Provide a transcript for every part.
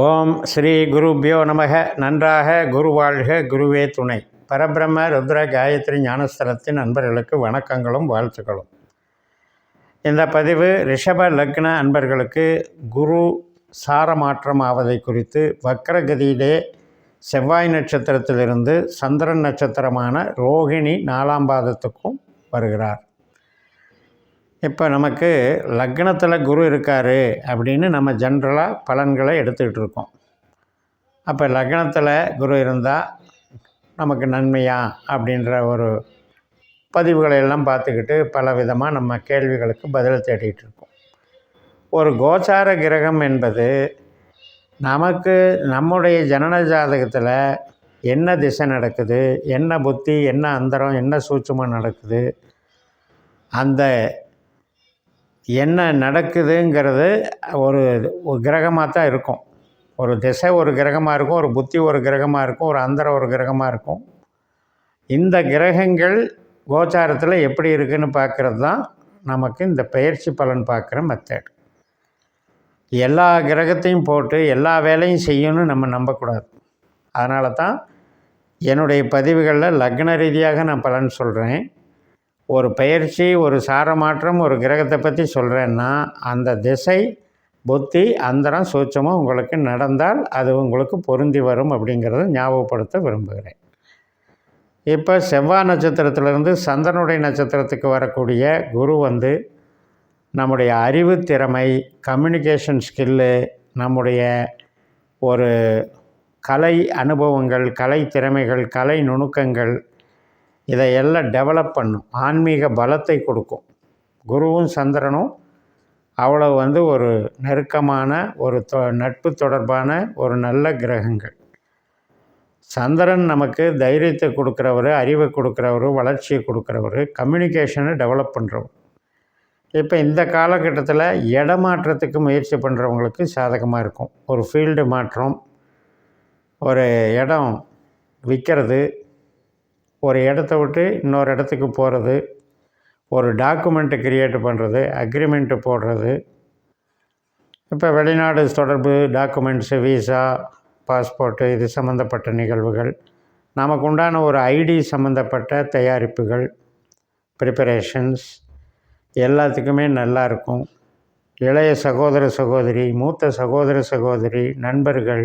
ஓம் ஸ்ரீ குருபியோ நமக. நன்றாக குரு வாழ்க குருவே துணை. பரபிரம்ம ருத்ர காயத்ரி ஞானஸ்தலத்தின் நண்பர்களுக்கு வணக்கங்களும் வாழ்த்துக்களும். இந்த பதிவு ரிஷப லக்ன அன்பர்களுக்கு குரு சாரமாற்றம் ஆவதை குறித்து வக்ரகதியிலே செவ்வாய் நட்சத்திரத்திலிருந்து சந்திரன் நட்சத்திரமான ரோகிணி நாலாம் பாதத்துக்கும் வருகிறார். இப்போ நமக்கு லக்னத்தில் குரு இருக்கார் அப்படின்னு நம்ம ஜென்ரலாக பலன்களை எடுத்துக்கிட்டு இருக்கோம். அப்போ லக்னத்தில் குரு இருந்தால் நமக்கு நன்மையா அப்படின்ற ஒரு பதிவுகளை எல்லாம் பார்த்துக்கிட்டு பல விதமாக நம்ம கேள்விகளுக்கு பதில் தேடிகிட்டு இருக்கோம். ஒரு கோச்சார கிரகம் என்பது நமக்கு நம்முடைய ஜனன ஜாதகத்தில் என்ன திசை நடக்குது என்ன புத்தி என்ன அந்தரம் என்ன சூட்சமாக நடக்குது அந்த என்ன நடக்குதுங்கிறது ஒரு ஒரு கிரகமாக தான் இருக்கும். ஒரு திசை ஒரு கிரகமாக இருக்கும் ஒரு புத்தி ஒரு கிரகமாக இருக்கும் ஒரு அந்தரம் ஒரு கிரகமாக இருக்கும். இந்த கிரகங்கள் கோச்சாரத்தில் எப்படி இருக்குதுன்னு பார்க்குறது தான் நமக்கு இந்த பயிற்சி பலன் பார்க்குற மெத்தட் எல்லா கிரகத்தையும் போட்டு எல்லா வேலையும் செய்யணும்னு நம்ம நம்பக்கூடாது. அதனால தான் என்னுடைய பதிவுகளில் லக்ன ரீதியாக நான் பலன் சொல்கிறேன் ஒரு பயிற்சி ஒரு சாரமாற்றம் ஒரு கிரகத்தை பற்றி சொல்கிறேன்னா அந்த திசை புத்தி அந்தரம் சூட்சமும் உங்களுக்கு நடந்தால் அது உங்களுக்கு பொருந்தி வரும் அப்படிங்கிறத ஞாபகப்படுத்த விரும்புகிறேன். இப்போ செவ்வாய் நட்சத்திரத்திலிருந்து சந்தனுடைய நட்சத்திரத்துக்கு வரக்கூடிய குரு வந்து நம்முடைய அறிவு திறமை கம்யூனிகேஷன் ஸ்கில்லு நம்முடைய ஒரு கலை அனுபவங்கள் கலை திறமைகள் கலை நுணுக்கங்கள் இதையெல்லாம் டெவலப் பண்ணும். ஆன்மீக பலத்தை கொடுக்கும். குருவும் சந்திரனும் அவ்வளோ வந்து ஒரு நெருக்கமான ஒரு தொ நட்பு தொடர்பான ஒரு நல்ல கிரகங்கள். சந்திரன் நமக்கு தைரியத்தை கொடுக்குறவர் அறிவை கொடுக்குறவர் வளர்ச்சியை கொடுக்குறவர் கம்யூனிகேஷனை டெவலப் பண்ணுறவர் இப்போ இந்த காலகட்டத்தில் இடமாற்றத்துக்கு முயற்சி பண்ணுறவங்களுக்கு சாதகமாக இருக்கும். ஒரு ஃபீல்டு மாற்றம் ஒரு இடம் விற்கிறது ஒரு இடத்த விட்டு இன்னொரு இடத்துக்கு போகிறது ஒரு டாக்குமெண்ட்டு க்ரியேட் பண்ணுறது அக்ரிமெண்ட்டு போடுறது. இப்போ வெளிநாடு தொடர்பு டாக்குமெண்ட்ஸு விசா பாஸ்போர்ட்டு இது சம்மந்தப்பட்ட நிகழ்வுகள். நமக்கு உண்டான ஒரு ஐடி சம்மந்தப்பட்ட தயாரிப்புகள் ப்ரிப்பரேஷன்ஸ் எல்லாத்துக்குமே நல்லாயிருக்கும் இளைய சகோதர சகோதரி மூத்த சகோதர சகோதரி நண்பர்கள்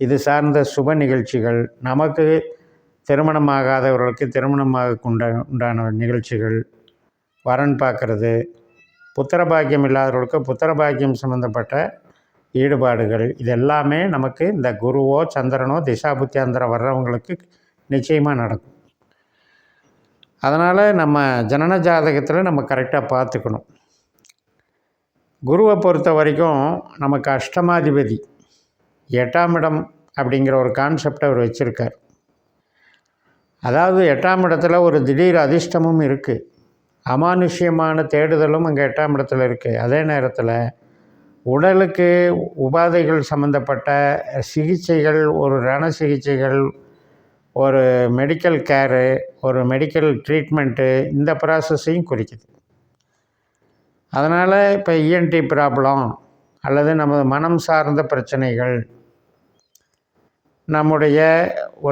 இது சார்ந்த சுப நிகழ்ச்சிகள். நமக்கு திருமணமாகாதவர்களுக்கு திருமணமாக உண்டா உண்டான நிகழ்ச்சிகள் வரன் பார்க்குறது புத்திர பாக்கியம் இல்லாதவர்களுக்கு புத்திர பாக்கியம் சம்மந்தப்பட்ட ஈடுபாடுகள் இது எல்லாமே நமக்கு இந்த குருவோ சந்திரனோ திசாபுத்தியாந்திரம் வர்றவங்களுக்கு நிச்சயமாக நடக்கும். அதனால் நம்ம ஜனன ஜாதகத்தில் நம்ம கரெக்டாக பார்த்துக்கணும். குருவை பொறுத்த வரைக்கும் நமக்கு அஷ்டமாதிபதி எட்டாம் இடம் அப்படிங்கிற ஒரு கான்செப்டை அவர் வச்சுருக்கார். அதாவது எட்டாம் இடத்துல ஒரு திடீர் அதிர்ஷ்டமும் இருக்குது அமானுஷ்யமான தேடுதலும் அங்கே எட்டாம் இடத்துல இருக்குது அதே நேரத்தில் உடலுக்கு உபாதைகள் சம்மந்தப்பட்ட சிகிச்சைகள் ஒரு ரண சிகிச்சைகள் ஒரு மெடிக்கல் கேரு ஒரு மெடிக்கல் ட்ரீட்மெண்ட்டு இந்த ப்ராசஸையும் குறிக்குது. அதனால் இப்போ இஎன்டி ப்ராப்ளம் அல்லது நமது மனம் சார்ந்த பிரச்சனைகள் நம்முடைய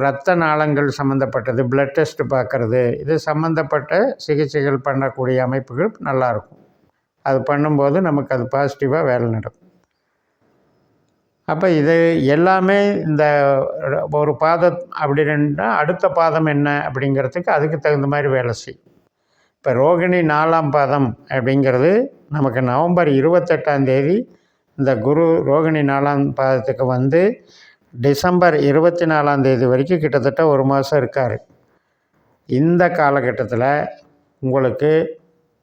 ரத்த நாளங்கள் சம்மந்தப்பட்டது பிளட் டெஸ்ட் பார்க்குறது இது சம்மந்தப்பட்ட சிகிச்சைகள் பண்ணக்கூடிய அமைப்புகள் நல்லாயிருக்கும். அது பண்ணும்போது நமக்கு அது பாசிட்டிவாக வேலை நடக்கும். அப்போ இது எல்லாமே இந்த ஒரு பாதம் அப்படின்னா அடுத்த பாதம் என்ன அப்படிங்கிறதுக்கு அதுக்கு தகுந்த மாதிரி வேலை செய்யும். இப்போ ரோகிணி நாலாம் பாதம் அப்படிங்கிறது நமக்கு நவம்பர் இருபத்தெட்டாம் தேதி இந்த குரு ரோகிணி நாலாம் பாதத்துக்கு வந்து டிசம்பர் இருபத்தி நாலாம் தேதி வரைக்கும் கிட்டத்தட்ட ஒரு மாதம் இருக்கார். இந்த காலகட்டத்தில் உங்களுக்கு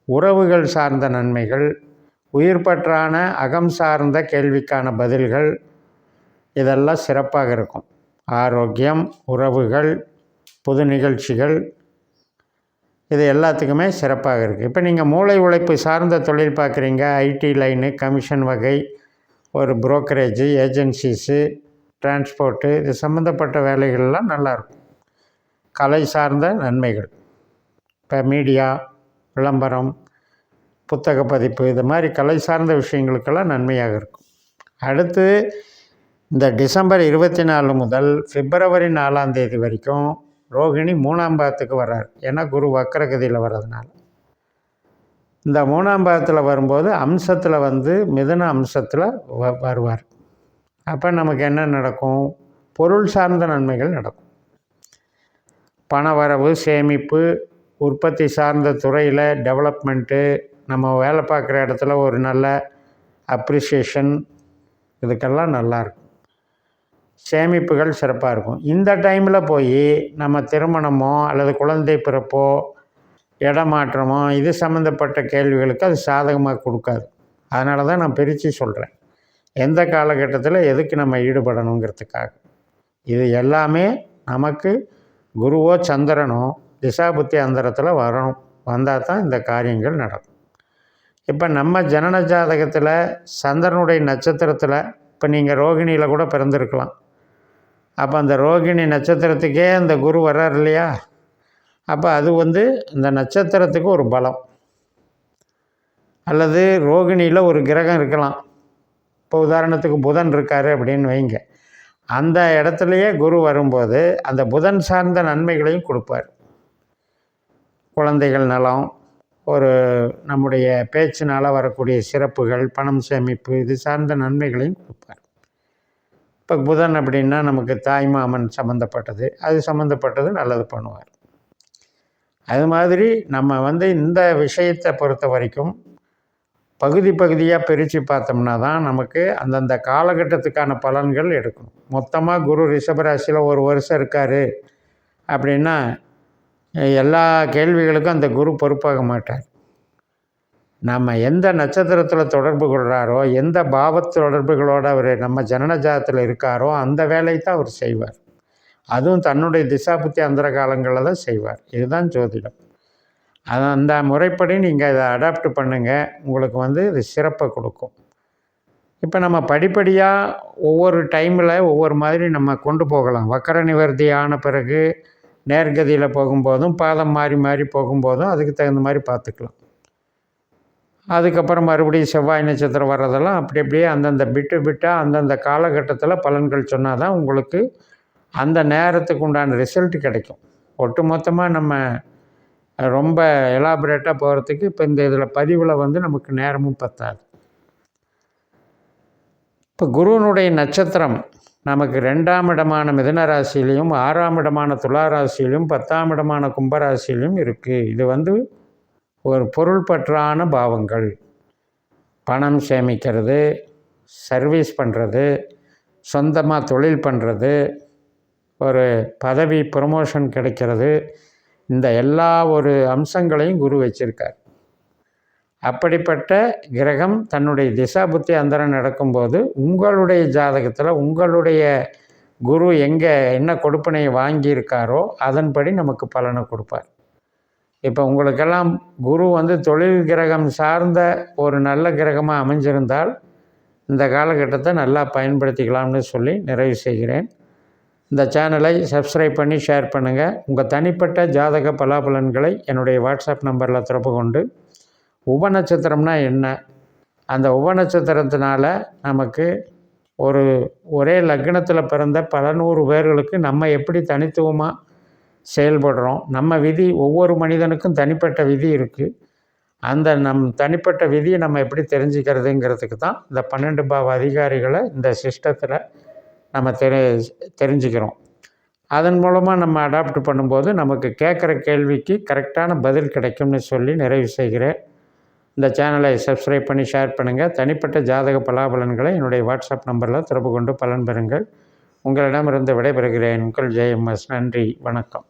உறவுகள் சார்ந்த நன்மைகள் உயிர் பற்றான அகம் சார்ந்த கேள்விக்கான பதில்கள் இதெல்லாம் சிறப்பாக இருக்கும். ஆரோக்கியம் உறவுகள் புது நிகழ்ச்சிகள் இது எல்லாத்துக்குமே சிறப்பாக இருக்குது இப்போ நீங்கள் மூளை உழைப்பு சார்ந்த தொழில் பார்க்குறீங்க ஐடி லைனு கமிஷன் வகை ஒரு புரோக்கரேஜு ஏஜென்சிஸு டிரான்ஸ்போர்ட்டு இது சம்மந்தப்பட்ட வேலைகள்லாம் நல்லாயிருக்கும். கலை சார்ந்த நன்மைகள். இப்போ மீடியா விளம்பரம் புத்தக பதிப்பு இது மாதிரி கலை சார்ந்த விஷயங்களுக்கெல்லாம் நன்மையாக இருக்கும். அடுத்து இந்த டிசம்பர் இருபத்தி நாலு முதல் பிப்ரவரி நாலாம் தேதி வரைக்கும் ரோகிணி மூணாம் பாதத்துக்கு வர்றார். ஏன்னா குரு வக்கரகதியில் வர்றதுனால. இந்த மூணாம் பாதத்தில் வரும்போது அம்சத்தில் வந்து மிதன அம்சத்தில் வ வருவார். அப்போ நமக்கு என்ன நடக்கும்? பொருள் சார்ந்த நன்மைகள் நடக்கும். பண வரவு சேமிப்பு உற்பத்தி சார்ந்த துறையில் டெவலப்மெண்ட்டு நம்ம வேலை பார்க்குற இடத்துல ஒரு நல்ல அப்ரிசியேஷன் இதுக்கெல்லாம் நல்லாயிருக்கும் சேமிப்புகள் சிறப்பாக இருக்கும். இந்த டைமில் போய் நம்ம திருமணமோ அல்லது குழந்தை பிறப்போ இடமாற்றமோ இது சம்மந்தப்பட்ட கேள்விகளுக்கு அது சாதகமாக கொடுக்காது. அதனால தான் நான் பிரித்து சொல்கிறேன் எந்த காலகட்டத்தில் எதுக்கு நம்ம ஈடுபடணுங்கிறதுக்காக? இது எல்லாமே நமக்கு குருவோ சந்திரனோ திசாபுத்தி அந்தரத்தில் வரணும். வந்தால் தான் இந்த காரியங்கள் நடக்கும். இப்போ நம்ம ஜனன ஜாதகத்தில் சந்திரனுடைய நட்சத்திரத்தில் இப்போ நீங்கள் ரோகிணியில் கூட பிறந்திருக்கலாம். அப்போ அந்த ரோகிணி நட்சத்திரத்துக்கே அந்த குரு வர்றார் இல்லையா? அப்போ அது வந்து இந்த நட்சத்திரத்துக்கு ஒரு பலம். அல்லது ரோகிணியில் ஒரு கிரகம் இருக்கலாம். இப்போ உதாரணத்துக்கு புதன் இருக்கார் அப்படின்னு வைங்க. அந்த இடத்துலையே குரு வரும்போது அந்த புதன் சார்ந்த நன்மைகளையும் கொடுப்பார். குழந்தைகள் நலம் ஒரு நம்முடைய பேச்சினால் வரக்கூடிய சிறப்புகள் பணம் சேமிப்பு இது சார்ந்த நன்மைகளையும் கொடுப்பார். இப்போ புதன் அப்படின்னா நமக்கு தாய்மாமன் சம்மந்தப்பட்டது அது சம்மந்தப்பட்டது நல்லது பண்ணுவார். அது மாதிரி நம்ம வந்து இந்த விஷயத்தை பொறுத்த வரைக்கும் பகுதி பகுதியாக பிரித்து பார்த்தோம்னா தான் நமக்கு அந்தந்த காலகட்டத்துக்கான பலன்கள் எடுக்கணும். மொத்தமாக குரு ரிஷபராசியில் ஒரு வருஷம் இருக்கார் அப்படின்னா எல்லா கேள்விகளுக்கும் அந்த குரு பொறுப்பாக மாட்டார். நம்ம எந்த நட்சத்திரத்தில் தொடர்பு கொள்கிறாரோ எந்த பாவ தொடர்புகளோடு அவர் நம்ம ஜனன ஜாதத்தில் இருக்காரோ அந்த வேலையை தான் அவர் செய்வார். அதுவும் தன்னுடைய திசாபுத்தி அந்தர காலங்களில் தான் செய்வார். இதுதான் ஜோதிடம். அது அந்த முறைப்படி நீங்கள் இதை அடாப்ட் பண்ணுங்கள் உங்களுக்கு வந்து இது சிறப்பை கொடுக்கும். இப்போ நம்ம படிப்படியாக ஒவ்வொரு டைமில் ஒவ்வொரு மாதிரி நம்ம கொண்டு போகலாம். வக்கர நிவர்த்தி ஆன பிறகு நேர்கதியில் போகும்போதும் பாதம் மாறி மாறி போகும்போதும் அதுக்கு தகுந்த மாதிரி பார்த்துக்கலாம். அதுக்கப்புறம் மறுபடியும் செவ்வாய் நட்சத்திரம் வர்றதெல்லாம் அப்படி அப்படியே அந்தந்த பிட்டு பிட்டாக அந்தந்த காலகட்டத்தில் பலன்கள் சொன்னால் தான் உங்களுக்கு அந்த நேரத்துக்கு உண்டான ரிசல்ட் கிடைக்கும். ஒட்டு மொத்தமாக நம்ம ரொம்ப எலாபரேட்டாக போகிறதுக்கு இப்போ இந்த இதில் பதிவில் வந்து நமக்கு நேரமும் பத்தாது. இப்போ குருவனுடைய நட்சத்திரம் நமக்கு ரெண்டாம் இடமான மிதனராசிலையும் ஆறாம் இடமான துளாராசிலையும் பத்தாம் இடமான கும்பராசிலையும் இருக்குது இது வந்து ஒரு பொருள் பற்றான பாவங்கள். பணம் சேமிக்கிறது சர்வீஸ் பண்ணுறது சொந்தமாக தொழில் பண்ணுறது ஒரு பதவி ப்ரொமோஷன் கிடைக்கிறது இந்த எல்லா ஒரு அம்சங்களையும் குரு வச்சிருக்கார். அப்படிப்பட்ட கிரகம் தன்னுடைய திசா புத்தி அந்தரம் நடக்கும்போது உங்களுடைய ஜாதகத்தில் உங்களுடைய குரு எங்கே என்ன கொடுப்பனையை வாங்கியிருக்காரோ அதன்படி நமக்கு பலனை கொடுப்பார். இப்போ உங்களுக்கெல்லாம் குரு வந்து தொழில் கிரகம் சார்ந்த ஒரு நல்ல கிரகமாக அமைஞ்சிருந்தால் இந்த காலகட்டத்தை நல்லா பயன்படுத்திக்கலாம்னு சொல்லி நிறைவு செய்கிறேன். இந்த சேனலை சப்ஸ்கிரைப் பண்ணி ஷேர் பண்ணுங்கள் உங்கள் தனிப்பட்ட ஜாதக பலாபலன்களை என்னுடைய வாட்ஸ்அப் நம்பரில் தொடர்பு கொண்டு உப நட்சத்திரம்னா என்ன? அந்த உப நட்சத்திரத்தினால நமக்கு ஒரு ஒரே லக்னத்தில் பிறந்த பல நூறு பேர்களுக்கு நம்ம எப்படி தனித்துவமாக செயல்படுறோம் நம்ம விதி ஒவ்வொரு மனிதனுக்கும் தனிப்பட்ட விதி இருக்குது அந்த நம் தனிப்பட்ட விதியை நம்ம எப்படி தெரிஞ்சுக்கிறதுங்கிறதுக்கு தான் இந்த பன்னெண்டு பாவ அதிகாரிகளை இந்த சிஸ்டத்தில் நம்ம தெரி தெரிஞ்சுக்கிறோம். அதன் மூலமாக நம்ம அடாப்ட் பண்ணும்போது நமக்கு கேட்குற கேள்விக்கு கரெக்டான பதில் கிடைக்கும்னு சொல்லி நிறைவு செய்கிறேன். இந்த சேனலை சப்ஸ்கிரைப் பண்ணி ஷேர் பண்ணுங்கள் தனிப்பட்ட ஜாதக பலாபலன்களை என்னுடைய வாட்ஸ்அப் நம்பரில் தொடர்பு கொண்டு பலன் பெறுங்கள். உங்களிடமிருந்து விடைபெறுகிறேன். உங்கள் ஜெயம்எஸ். நன்றி. வணக்கம்.